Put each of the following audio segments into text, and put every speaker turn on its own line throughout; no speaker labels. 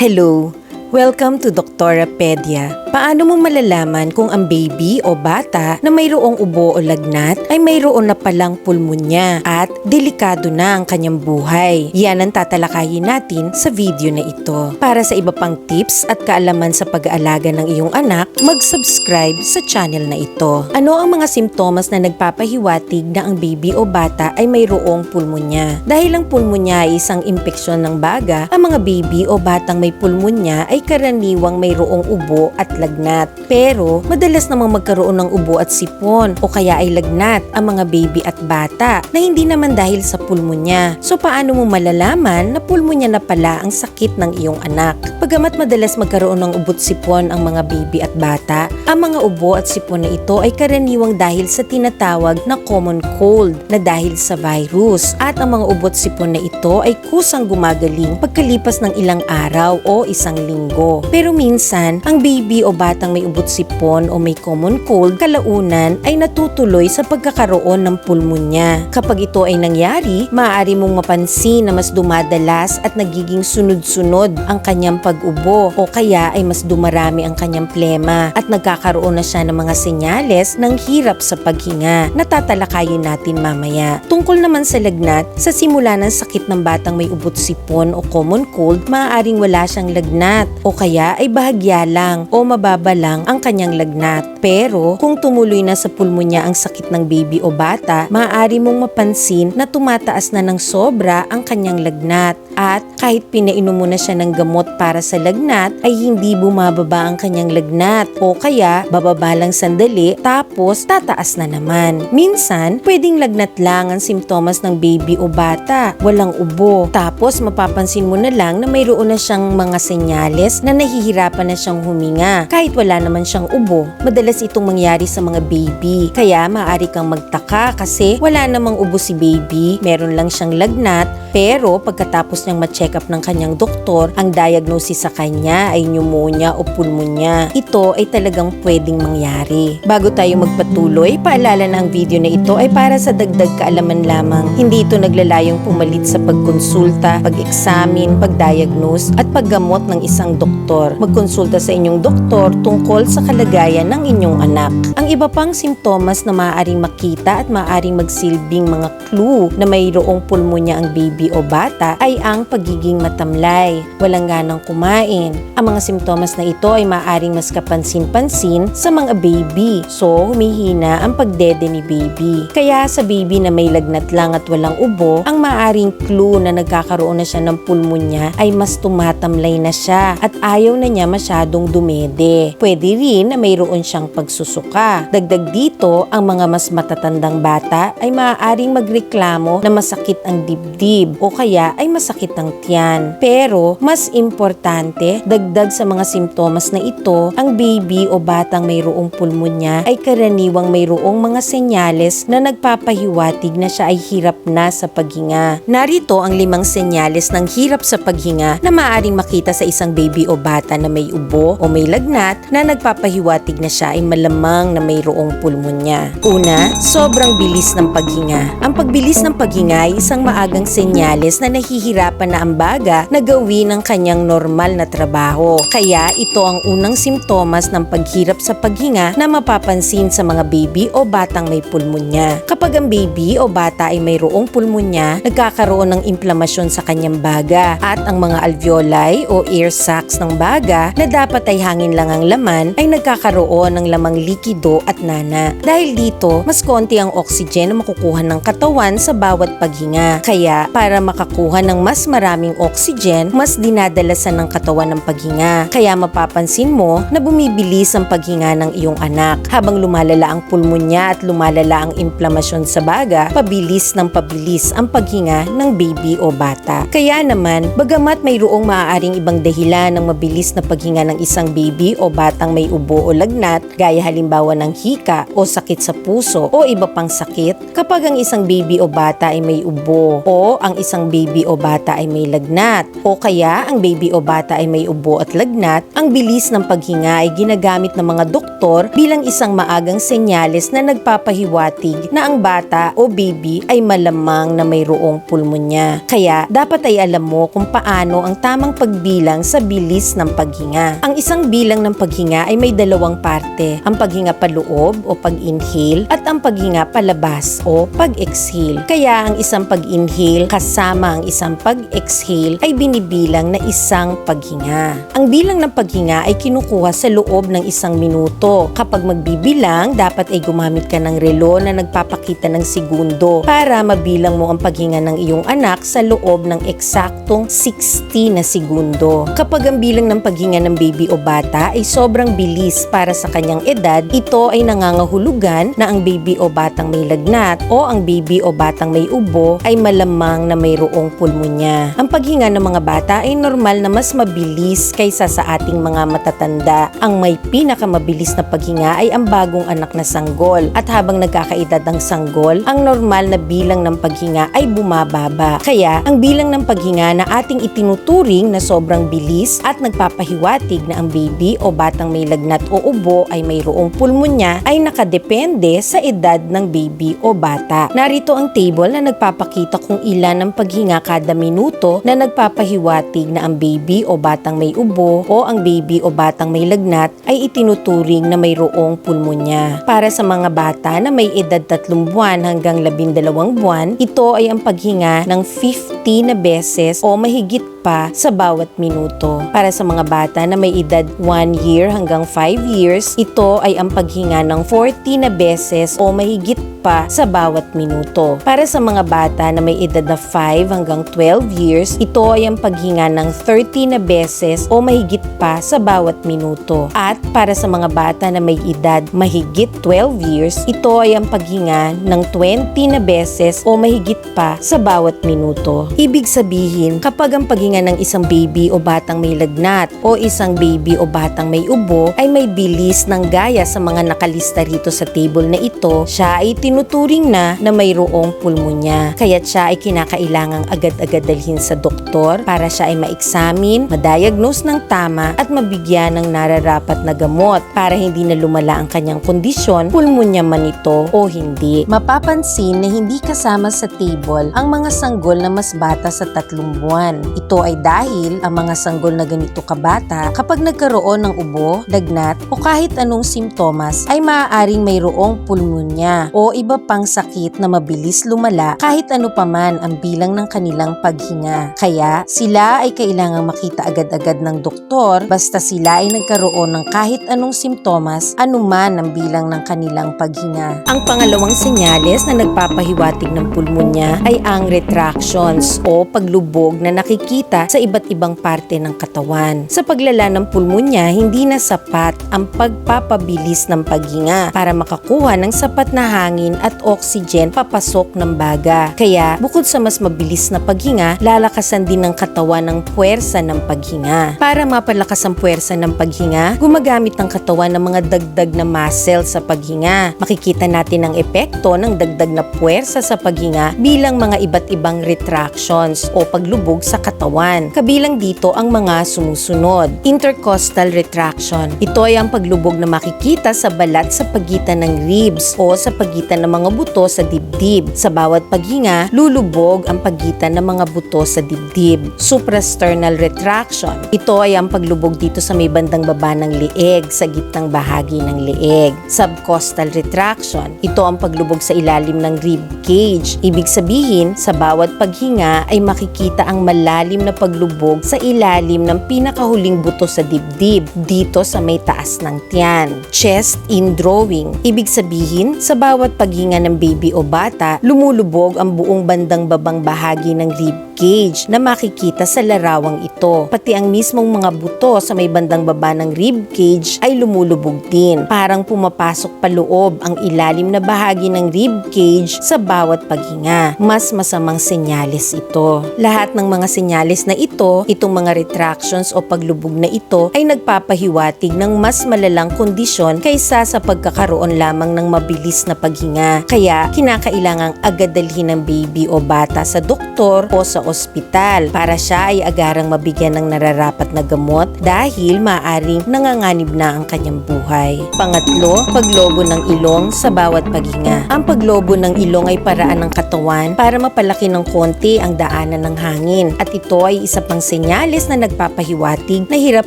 Hello! Welcome to Doktorapedia. Paano mo malalaman kung ang baby o bata na mayroong ubo o lagnat ay mayroon na palang pulmonya at delikado na ang kanyang buhay? Yan ang tatalakayin natin sa video na ito. Para sa iba pang tips at kaalaman sa pag-aalaga ng iyong anak, mag-subscribe sa channel na ito. Ano ang mga simptomas na nagpapahiwatig na ang baby o bata ay mayroong pulmonya? Dahil ang pulmonya ay isang impeksyon ng baga, ang mga baby o batang may pulmonya ay karaniwang mayroong ubo at lagnat. Pero madalas namang magkaroon ng ubo at sipon o kaya ay lagnat ang mga baby at bata na hindi naman dahil sa pulmonya. So paano mo malalaman na pulmonya na pala ang sakit ng iyong anak? Pagamat madalas magkaroon ng ubo at sipon ang mga baby at bata, ang mga ubo at sipon na ito ay karaniwang dahil sa tinatawag na common cold na dahil sa virus. At ang mga ubo at sipon na ito ay kusang gumagaling pagkalipas ng ilang araw o isang linggo. Pero minsan, ang baby batang may ubot sipon o may common cold kalaunan ay natutuloy sa pagkakaroon ng pulmonya. Kapag ito ay nangyari, maaari mong mapansin na mas dumadalas at nagiging sunod-sunod ang kanyang pag-ubo o kaya ay mas dumarami ang kanyang plema at nagkakaroon na siya ng mga senyales ng hirap sa paghinga na tatalakayin natin mamaya. Tungkol naman sa lagnat, sa simula ng sakit ng batang may ubot sipon o common cold, maaaring wala siyang lagnat o kaya ay bahagya lang o mababa lang ang kanyang lagnat. Pero kung tumuloy na sa pulmonya ang sakit ng baby o bata, maaari mong mapansin na tumataas na ng sobra ang kanyang lagnat at kahit pinainom mo na siya ng gamot para sa lagnat ay hindi bumababa ang kanyang lagnat o kaya bababa lang sandali tapos tataas na naman. Minsan, pwedeng lagnat lang ang simptomas ng baby o bata, walang ubo. Tapos mapapansin mo na lang na mayroon na siyang mga senyales na nahihirapan na siyang huminga kahit wala naman siyang ubo. Madalas itong mangyari sa mga baby. Kaya maaari kang magtaka kasi wala namang ubo si baby, meron lang siyang lagnat pero pagkatapos niyang ma-check up ng kanyang doktor, ang diagnosis sa kanya ay pneumonia o pulmonya. Ito ay talagang pwedeng mangyari. Bago tayo magpatuloy, paalala na ang video na ito ay para sa dagdag kaalaman lamang. Hindi ito naglalayong pumalit sa pagkonsulta, pag-examine, pag-diagnose at paggamot ng isang doktor. Magkonsulta sa inyong doktor tungkol sa kalagayan ng inyong anak. Ang iba pang simptomas na maaaring makita at maaaring magsilbing mga clue na mayroong pulmonya ang baby o bata ay ang pagiging matamlay, walang ganang kumain. Ang mga simptomas na ito ay maaaring mas kapansin-pansin sa mga baby. So, humihina ang pagdede ni baby. Kaya sa baby na may lagnat lang at walang ubo, ang maaaring clue na nagkakaroon na siya ng pulmonya ay mas tumatamlay na siya at ayaw na niya masyadong dumede. Pwede rin na mayroon siyang pagsusuka. Dagdag dito, ang mga mas matatandang bata ay maaaring magreklamo na masakit ang dibdib o kaya ay masakit ang tiyan. Pero mas importante, dagdag sa mga simptomas na ito, ang baby o batang mayroong pulmonya ay karaniwang mayroong mga senyales na nagpapahiwatig na siya ay hirap na sa paghinga. Narito ang limang senyales ng hirap sa paghinga na maaaring makita sa isang baby o bata na may ubo o may lagnat na nagpapahiwatig na siya ay malamang na mayroong pulmonya. Una, sobrang bilis ng paghinga. Ang pagbilis ng paghinga ay isang maagang senyales na nahihirapan na ang baga na gawin ang kanyang normal na trabaho. Kaya ito ang unang simptomas ng paghirap sa paghinga na mapapansin sa mga baby o batang may pulmonya. Kapag ang baby o bata ay mayroong pulmonya, nagkakaroon ng inflamasyon sa kanyang baga at ang mga alveoli o ear sacs ng baga na dapat ay hangin lang ang laman ay nagkakaroon ng lamang likido at nana. Dahil dito, mas konti ang oxygen na makukuha ng katawan sa bawat paghinga. Kaya para makakuha ng mas maraming oxygen, mas dinadalasan ng katawan ng paghinga. Kaya mapapansin mo na bumibilis ang paghinga ng iyong anak. Habang lumalala ang pulmonya at lumalala ang inflamasyon sa baga, pabilis ng pabilis ang paghinga ng baby o bata. Kaya naman, bagamat mayroong maaaring ibang dahilan ng mabilis na paghinga ng isang baby o batang may ubo o lagnat, gaya halimbawa ng hika o sakit sa puso o iba pang sakit, kapag ang isang baby o bata ay may ubo o ang isang baby o bata ay may lagnat o kaya ang baby o bata ay may ubo at lagnat, ang bilis ng paghinga ay ginagamit ng mga doktor bilang isang maagang senyales na nagpapahiwatig na ang bata o baby ay malamang na mayroong pulmonya. Kaya dapat ay alam mo kung paano ang tamang pagbilang sa bilis ng paghinga. Ang isang bilang ng paghinga ay may dalawang parte, ang paghinga paloob o pag-inhale at ang paghinga palabas o pag-exhale. Kaya ang isang pag-inhale kasama ang isang pag-exhale ay binibilang na isang paghinga. Ang bilang ng paghinga ay kinukuha sa loob ng isang minuto. Kapag magbibilang, dapat ay gumamit ka ng relo na nagpapakita ng segundo para mabilang mo ang paghinga ng iyong anak sa loob ng eksaktong 60 na segundo. Kapag ang bilang ng paghinga ng baby o bata ay sobrang bilis para sa kanyang edad, ito ay nangangahulugan na ang baby o batang may lagnat o ang baby o batang may ubo ay malamang na mayroong pulmonya. Ang paghinga ng mga bata ay normal na mas mabilis kaysa sa ating mga matatanda. Ang may pinakamabilis na paghinga ay ang bagong anak na sanggol at habang nagkakaedad ang sanggol, ang normal na bilang ng paghinga ay bumababa. Kaya ang bilang ng paghinga na ating itinuturing na sobrang bilis at nagpapahiwatig na ang baby o batang may lagnat o ubo ay mayroong pulmonya ay nakadepende sa edad ng baby o bata. Narito ang table na nagpapakita kung ilan ang paghinga kada minuto na nagpapahiwatig na ang baby o batang may ubo o ang baby o batang may lagnat ay itinuturing na mayroong pulmonya. Para sa mga bata na may edad 3 buwan hanggang 12 buwan, ito ay ang paghinga ng 50 na beses o mahigit pa sa bawat minuto. Para sa mga bata na may edad 1 year hanggang 5 years, ito ay ang paghinga ng 40 na beses o mahigit pa sa bawat minuto. Para sa mga bata na may edad na 5 hanggang 12 years, ito ay ang paghinga ng 30 na beses o mahigit pa sa bawat minuto. At para sa mga bata na may edad mahigit 12 years, ito ay ang paghinga ng 20 na beses o mahigit pa sa bawat minuto. Ibig sabihin, kapag ang paghinga ng isang baby o batang may lagnat o isang baby o batang may ubo ay may bilis ng gaya sa mga nakalista rito sa table na ito, siya ay tinuturing na na mayroong pulmonya. Kaya't siya ay kinakailangang agad-agad dalhin sa doktor para siya ay ma-examine, ma-diagnose ng tama at mabigyan ng nararapat na gamot para hindi na lumala ang kanyang kondisyon, pulmonya man ito o hindi. Mapapansin na hindi kasama sa table ang mga sanggol na mas bata sa tatlong buwan. Ito ay dahil ang mga sanggol na ganito kabata kapag nagkaroon ng ubo, lagnat o kahit anong simptomas ay maaaring mayroong pulmonya o iba pang sakit na mabilis lumala kahit ano paman ang bilang ng kanilang paghinga. Kaya sila ay kailangang makita agad-agad ng doktor basta sila ay nagkaroon ng kahit anong simptomas anuman ang bilang ng kanilang paghinga. Ang pangalawang senyales na nagpapahiwatig ng pulmonya ay ang retractions o paglubog na nakikita sa iba't ibang parte ng katawan. Sa paglala ng pulmonya, hindi na sapat ang pagpapabilis ng paghinga para makakuha ng sapat na hangin at oxygen papasok ng baga. Kaya bukod sa mas mabilis na paghinga, lalakasan din ng katawan ng puwersa ng paghinga. Para mapalakas ang puwersa ng paghinga, gumagamit ng katawan ng mga dagdag na muscle sa paghinga. Makikita natin ang epekto ng dagdag na puwersa sa paghinga bilang mga iba't ibang retractions o paglubog sa katawan. Kabilang dito ang mga sumusunod. Intercostal retraction. Ito ay ang paglubog na makikita sa balat sa pagitan ng ribs o sa pagitan ng mga buto sa dibdib. Sa bawat paghinga, lulubog ang pagitan ng mga buto sa dibdib. Suprasternal retraction. Ito ay ang paglubog dito sa may bandang baba ng leeg, sa gitnang bahagi ng leeg. Subcostal retraction. Ito ang paglubog sa ilalim ng rib cage. Ibig sabihin, sa bawat paghinga ay makikita ang malalim na paglubog sa ilalim ng pinakahuling buto sa dibdib, dito sa may taas ng tiyan. Chest in drawing. Ibig sabihin, sa bawat paghinga ng baby o bata, lumulubog ang buong bandang babang bahagi ng rib cage na makikita sa larawang ito. Pati ang mismong mga buto sa may bandang baba ng rib cage ay lumulubog din. Parang pumapasok pa loob ang ilalim na bahagi ng rib cage sa bawat paghinga. Mas masamang senyales ito. Lahat ng mga senyales na ito, itong mga retractions o paglubog na ito ay nagpapahiwatig ng mas malalang kondisyon kaysa sa pagkakaroon lamang ng mabilis na paghinga. Kaya kinakailangang agad dalhin ng baby o bata sa doktor o sa ospital para siya ay agarang mabigyan ng nararapat na gamot dahil maaring nanganganib na ang kanyang buhay. Pangatlo, paglobo ng ilong sa bawat paghinga. Ang paglobo ng ilong ay paraan ng katawan para mapalaki ng konti ang daanan ng hangin at ito ay isa pang senyales na nagpapahiwatig na hirap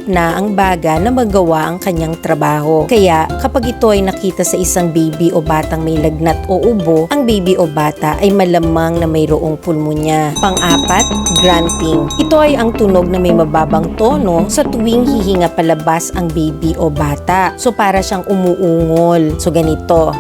na ang baga na magawa ang kanyang trabaho. Kaya kapag ito ay nakita sa isang baby o batang may lagnat o ubo, ang baby o bata ay malamang na mayroong pulmonya. Pang-apat, grunting. Ito ay ang tunog na may mababang tono sa tuwing hihinga palabas ang baby o bata. So para siyang umuungol. So ganito.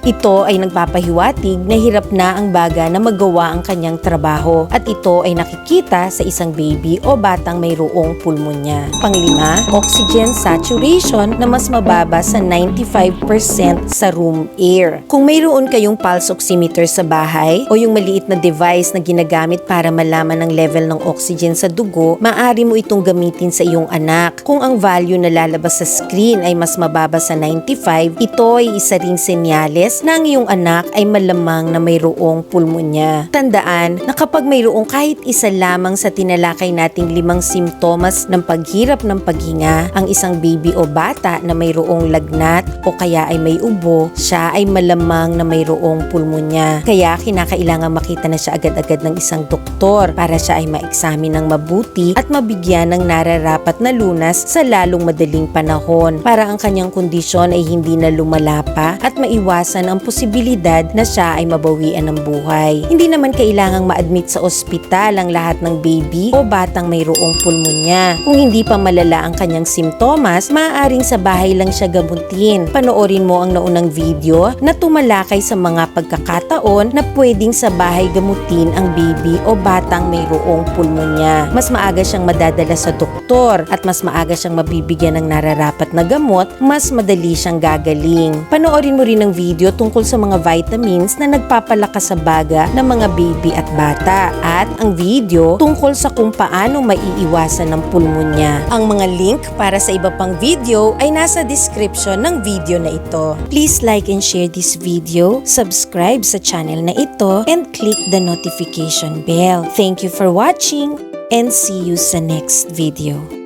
Ito ay nagpapahiwatig na hirap na ang baga na magawa ang kanyang trabaho at ito ay nakikita sa isang baby o batang mayroong pulmonya. Panglima, oxygen saturation na mas mababa sa 95% sa room air. Kung mayroon kayong pulse oximeter sa bahay o yung maliit na device na ginagamit para malaman ang level ng oxygen sa dugo, maaari mo itong gamitin sa iyong anak. Kung ang value na lalabas sa screen ay mas mababa sa 95, ito ay isa ring senyales na ang iyong anak ay malamang na mayroong pulmonya. Tandaan na kapag mayroong kahit isa lamang sa tinalakay nating limang simptomas ng paghirap ng paghinga, ang isang baby o bata na mayroong lagnat o kaya ay may ubo, siya ay malamang na mayroong pulmonya. Kaya kinakailangan makita na siya agad-agad ng isang doktor para siya ay ma-examine ng mabuti at mabigyan ng nararapat na lunas sa lalong madaling panahon para ang kanyang kondisyon ay hindi na lumala pa at maiwasan ang posibilidad na siya ay mabawian ng buhay. Hindi naman kailangang ma-admit sa ospital ang lahat ng baby o batang mayroong pulmonya. Kung hindi pa malala ang kanyang simptomas, maaaring sa bahay lang siya gamutin. Panoorin mo ang naunang video na tumalakay sa mga pagkakataon na pwedeng sa bahay gamutin ang baby o batang mayroong pulmonya. Mas maaga siyang madadala sa doktor at mas maaga siyang mabibigyan ng nararapat na gamot, mas madali siyang gagaling. Panoorin mo rin ang video tungkol sa mga vitamins na nagpapalakas sa baga ng mga baby at bata at ang video tungkol sa kung paano maiiwasan ng pulmonya. Ang mga link para sa iba pang video ay nasa description ng video na ito. Please like and share this video, subscribe sa channel na ito, and click the notification bell. Thank you for watching and see you sa next video.